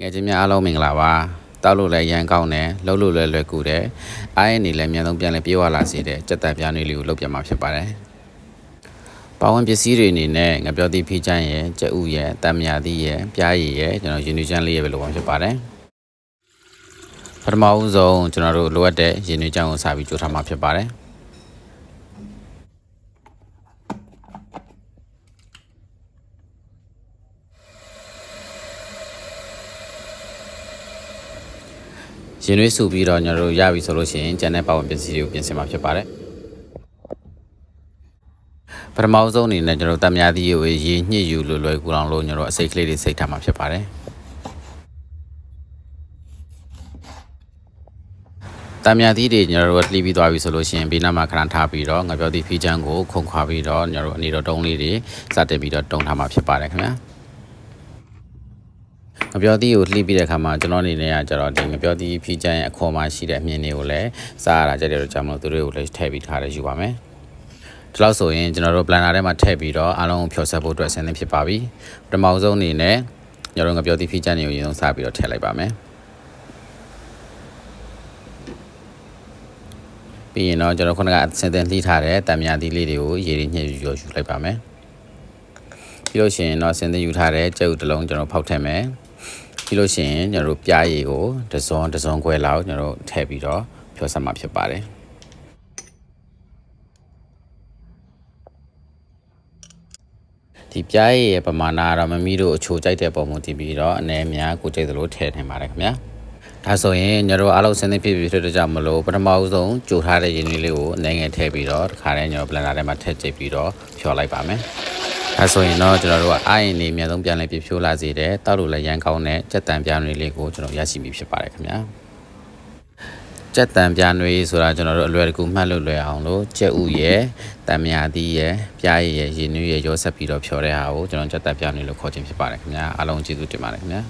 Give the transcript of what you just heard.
ငယ်ချင်းများအားလုံးမင်္ဂလာပါတောက်လို့လည်းရမ်းကောင်းတယ်လှုပ်လို့လည်းလွယ်ကူတယ်အားရနေလည်းအမြန်ဆုံးပြန်လည်းပြေးဝလာစေတယ်စက်တံပြားနွေးလေးကိုလုပ်ပြမှာဖြစ်ပါတယ်ပါဝင်ပစ္စည်းတွေအနေနဲ့ငပြောသည့်ဖိချမ်းရဲ့ကြက်ဥရဲ့တံမြာသီးရဲ့ပြားရည်ရဲ့ကျွန်တော်ယူနီချမ်းလေးရဲ့ပဲလုပ်မှာဖြစ်ပါတယ်ပထမဦးဆုံးကျွန်တော်တို့လိုအပ်တဲ့ရင်းနှီးချမ်းကိုစာပြီးကြိုးထားမှာဖြစ်ပါတယ် ရင်နှွေးစုပြီးတော့ကျွန်တော်တို့ရပြီဆိုလို့ရှိရင်ကျန်တဲ့ပါဝင်ပစ္စည်းတွေကိုပြင်ဆင်မှာဖြစ်ပါတယ်ပထမဆုံးအနေနဲ့ကျွန်တော်တို့တံမြာသီးကိုရေညှစ်ယူလို့လွယ်ကူအောင်လို့ကျွန်တော်တို့အစိတ်ကလေးတွေစိတ်ထားမှာဖြစ်ပါတယ်တံမြာသီးတွေကျွန်တော်တို့လှီးပြီးသွားပြီဆိုလို့ရှိရင်ဘေးနားမှာခဏထားပြီးတော့ငါပြောသည့်ဖီးချမ်းကိုခုန်ခွာပြီးတော့ကျွန်တော်တို့အနေတော်တုံးလေးတွေစတင်ပြီးတော့တုံထားမှာဖြစ်ပါတယ်ခင်ဗျာ ငပြောသီးကိုလှိပြီးတဲ့အခါမှာကျွန်တော်အနေနဲ့ကကျတော့ဒီငပြောသီးဖြီးချမ်းရဲ့အခေါ်မှရှိတဲ့အမြင်တွေကိုလည်းစားရတာကြတဲ့တော့ကြောင့်မလို့သူတို့ကိုလည်းထည့်ပြီးထားရယူပါမယ်ဒီလောက်ဆိုရင်ကျွန်တော်တို့ planner ထဲမှာထည့်ပြီးတော့အားလုံးကိုဖြောဆက်ဖို့အတွက်အဆင်သင့်ဖြစ်ပါပြီပထမဆုံးအနေနဲ့ကျွန်တော်တို့ငပြောသီးဖြီးချမ်းတွေကိုအရင်ဆုံးစားပြီးတော့ထည့်လိုက်ပါမယ်ပြီးရင်တော့ကျွန်တော်ခုနကအစင်သင်လှိထားတဲ့တံမြာသီးလေးတွေကိုရေရင်းညှစ်ယူယူလိုက်ပါမယ်ပြီးလို့ရှိရင်တော့စင်သင်ယူထားတဲ့ကြက်ဥတစ်လုံးကျွန်တော်ဖောက်ထည့်မယ် ပြီးလို့ရှိရင်ကျွန်တော်တို့ပြားရည်ကိုတစုံတစုံခွဲလောက်ကျွန်တော်တို့ထည့်ပြီးတော့ဖြောဆက်မှာဖြစ်ပါတယ်ဒီပြားရည်ရဲ့ပမာဏကတော့မမီတို့အချိုကြိုက်တဲ့ပုံမူတည်ပြီးတော့အနေအများကိုကြိုက်သလိုထည့်နိုင်ပါတယ်ခင်ဗျာဒါဆိုရင်ညတို့အားလုံးစင်းသိဖြစ်ပြီးဖြစ်တဲ့ကြောင့်မလို့ပထမဦးဆုံးကြိုထားတဲ့ရင်းနှီးလေးကိုအနေငယ်ထည့်ပြီးတော့တခါတည်းညတို့ဘလန်ဒါထဲမှာထည့်ကျိတ်ပြီးတော့ဖြောလိုက်ပါမယ် ဒါဆိုရင်တော့ကျွန်တော်တို့ကအားရင်နေအများဆုံးပြန်လဲပြဖြိုးလာစေတယ်တောက်လို့လည်းရမ်းကောင်းတဲ့စက်တံပြားတွေလေးကိုကျွန်တော်ရရှိပြီဖြစ်ပါတယ်ခင်ဗျာစက်တံပြားတွေဆိုတာကျွန်တော်တို့အလွယ်တကူမှတ်လို့လွယ်အောင်လို့ကြက်ဥရဲ့တံမြာသီးရဲ့ပြားရည်ရဲ့ရည်နွေးရဲ့ရောဆက်ပြီးတော့ဖြော်တဲ့ဟာကိုကျွန်တော်စက်တံပြားတွေလို့ခေါ်ခြင်းဖြစ်ပါတယ်ခင်ဗျာအားလုံးကျေးဇူးတင်ပါတယ်ခင်ဗျာ